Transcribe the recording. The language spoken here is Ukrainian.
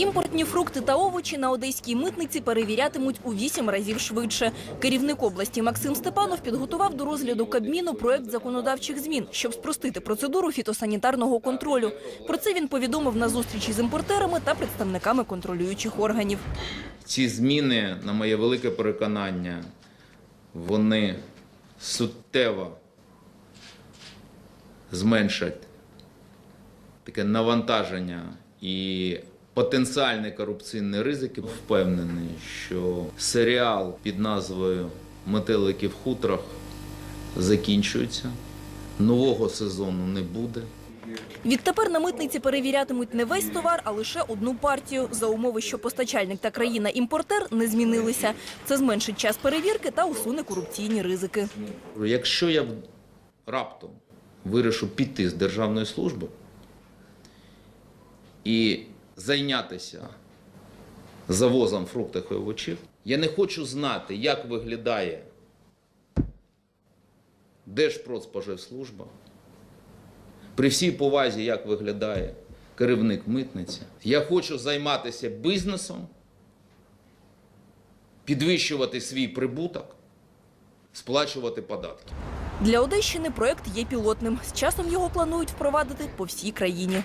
Імпортні фрукти та овочі на одеській митниці перевірятимуть у вісім разів швидше. Керівник області Максим Степанов підготував до розгляду Кабміну проект законодавчих змін, щоб спростити процедуру фітосанітарного контролю. Про це він повідомив на зустрічі з імпортерами та представниками контролюючих органів. Ці зміни, на моє велике переконання, вони суттєво зменшать таке навантаження і потенціальний корупційний ризик. Впевнений, що серіал під назвою Метелики в хутрах закінчується. Нового сезону не буде. Відтепер на митниці перевірятимуть не весь товар, а лише одну партію за умови, що постачальник та країна-імпортер не змінилися. Це зменшить час перевірки та усуне корупційні ризики. Якщо я раптом вирішу піти з державної служби і зайнятися завозом фруктів і овочів, я не хочу знати, як виглядає Держпродспоживслужба, при всій повазі, як виглядає керівник митниці. Я хочу займатися бізнесом, підвищувати свій прибуток, сплачувати податки. Для Одещини проект є пілотним. З часом його планують впровадити по всій країні.